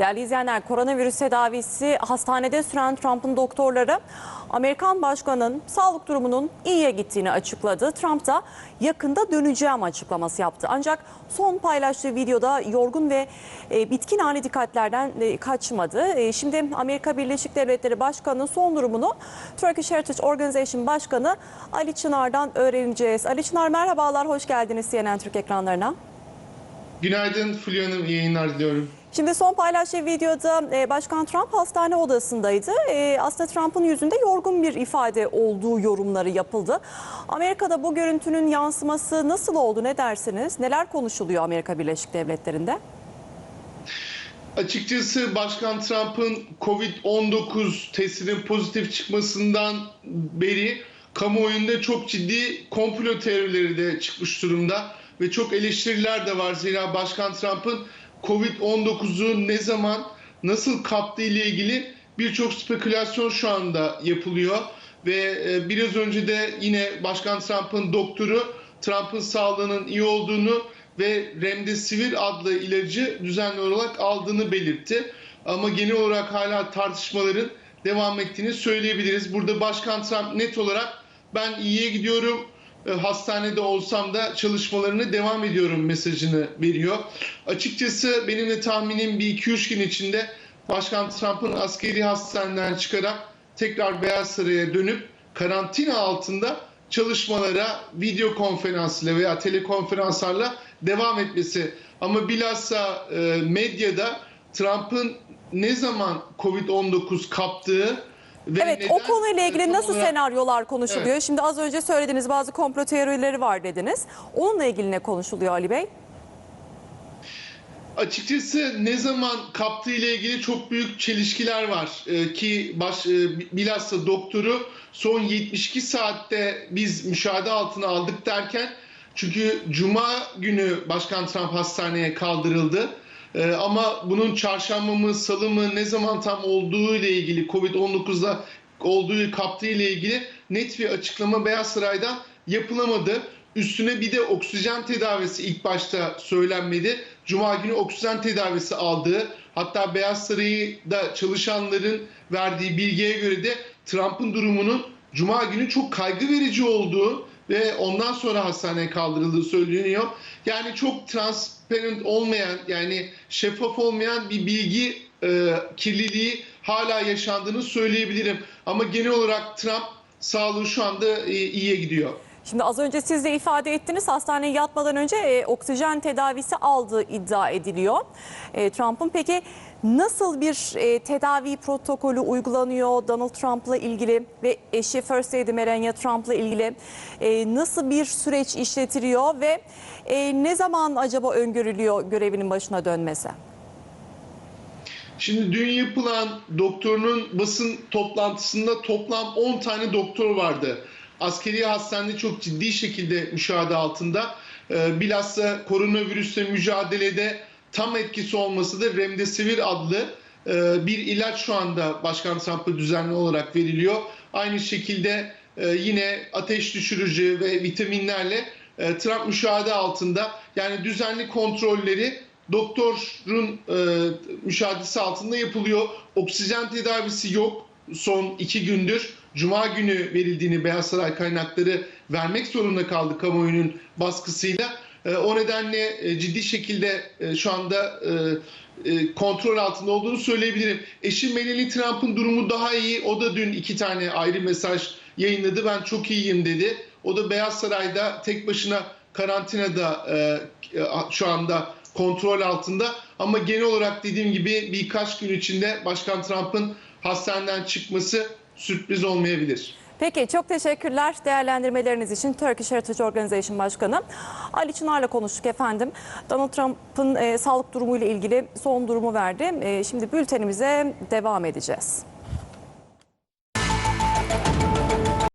Değerli izleyenler, koronavirüs tedavisi hastanede süren Trump'ın doktorları Amerikan başkanının sağlık durumunun iyiye gittiğini açıkladı. Trump da yakında döneceğim açıklaması yaptı. Ancak son paylaştığı videoda yorgun ve e, bitkin hali dikkatlerden e, kaçmadı. E, şimdi Amerika Birleşik Devletleri Başkanı'nın son durumunu Turkish Heritage Organization Başkanı Ali Çınar'dan öğreneceğiz. Ali Çınar merhabalar, hoş geldiniz CNN Türk ekranlarına. Günaydın Fulya Hanım, iyi yayınlar diliyorum. Şimdi son paylaştığı videoda e, Başkan Trump hastane odasındaydı. E, Aslında Trump'ın yüzünde yorgun bir ifade olduğu yorumları yapıldı. Amerika'da bu görüntünün yansıması nasıl oldu ne dersiniz? Neler konuşuluyor Amerika Birleşik Devletleri'nde? Açıkçası Başkan Trump'ın Covid-19 testinin pozitif çıkmasından beri kamuoyunda çok ciddi komplo teorileri de çıkmış durumda ve çok eleştiriler de var. Zira Başkan Trump'ın Covid-19'u ne zaman nasıl kaptığı ile ilgili birçok spekülasyon şu anda yapılıyor ve e, biraz önce de yine Başkan Trump'ın doktoru Trump'ın sağlığının iyi olduğunu ve Remdesivir adlı ilacı düzenli olarak aldığını belirtti. Ama genel olarak hala tartışmaların devam ettiğini söyleyebiliriz. Burada Başkan Trump net olarak ben iyiye gidiyorum, hastanede olsam da çalışmalarına devam ediyorum mesajını veriyor. Açıkçası benim de tahminim bir 2-3 gün içinde Başkan Trump'ın askeri hastaneden çıkarak tekrar Beyaz Saray'a dönüp karantina altında çalışmalara video konferansıyla veya telekonferanslarla devam etmesi. Ama bilhassa e, medyada Trump'ın ne zaman Covid-19 kaptığı ve Evet neden, o konuyla ilgili nasıl olarak- senaryolar konuşuluyor? Evet. Şimdi az önce söylediğiniz bazı komplo teorileri var dediniz. Onunla ilgili ne konuşuluyor Ali Bey? Açıkçası ne zaman kaptığı ile ilgili çok büyük çelişkiler var Ee, ki baş e, bilhassa doktoru son 72 saatte biz müşahede altına aldık derken çünkü cuma günü Başkan Trump hastaneye kaldırıldı. Ee, ama bunun çarşamba mı salı mı ne zaman tam olduğu ile ilgili Covid-19'da olduğu kaptığı ile ilgili net bir açıklama Beyaz Saray'dan yapılamadı. Üstüne bir de oksijen tedavisi ilk başta söylenmedi. Cuma günü oksijen tedavisi aldığı hatta Beyaz Saray'da çalışanların verdiği bilgiye göre de Trump'ın durumunun Cuma günü çok kaygı verici olduğu ve ondan sonra hastaneye kaldırıldığı söyleniyor. Yani çok transparent olmayan yani şeffaf olmayan bir bilgi e, kirliliği hala yaşandığını söyleyebilirim. Ama genel olarak Trump sağlığı şu anda e, iyiye gidiyor. Şimdi az önce siz de ifade ettiniz hastaneye yatmadan önce e, oksijen tedavisi aldığı iddia ediliyor. E, Trump'ın peki nasıl bir e, tedavi protokolü uygulanıyor Donald Trump'la ilgili ve eşi First Lady Melania Trump'la ilgili e, nasıl bir süreç işletiliyor ve e, ne zaman acaba öngörülüyor görevinin başına dönmesi? Şimdi dün yapılan doktorunun basın toplantısında toplam 10 tane doktor vardı. Askeri hastanede çok ciddi şekilde müşahede altında. Ee, bilhassa koronavirüsle mücadelede tam etkisi olması da Remdesivir adlı e, bir ilaç şu anda Başkan Trump'a düzenli olarak veriliyor. Aynı şekilde e, yine ateş düşürücü ve vitaminlerle e, Trump müşahede altında. Yani düzenli kontrolleri doktorun e, müşahedesi altında yapılıyor. Oksijen tedavisi yok son iki gündür. Cuma günü verildiğini Beyaz Saray kaynakları vermek zorunda kaldı kamuoyunun baskısıyla. E, o nedenle e, ciddi şekilde e, şu anda kontrol altında olduğunu söyleyebilirim. Eşi Melanie Trump'ın durumu daha iyi. O da dün iki tane ayrı mesaj yayınladı. Ben çok iyiyim dedi. O da Beyaz Saray'da tek başına karantinada şu anda kontrol altında. Ama genel olarak dediğim gibi birkaç gün içinde Başkan Trump'ın hastaneden çıkması sürpriz olmayabilir. Peki çok teşekkürler değerlendirmeleriniz için Turkish Heritage Organization Başkanı Ali Çınar'la konuştuk efendim. Donald Trump'ın e, sağlık durumuyla ilgili son durumu verdi. E, şimdi bültenimize devam edeceğiz.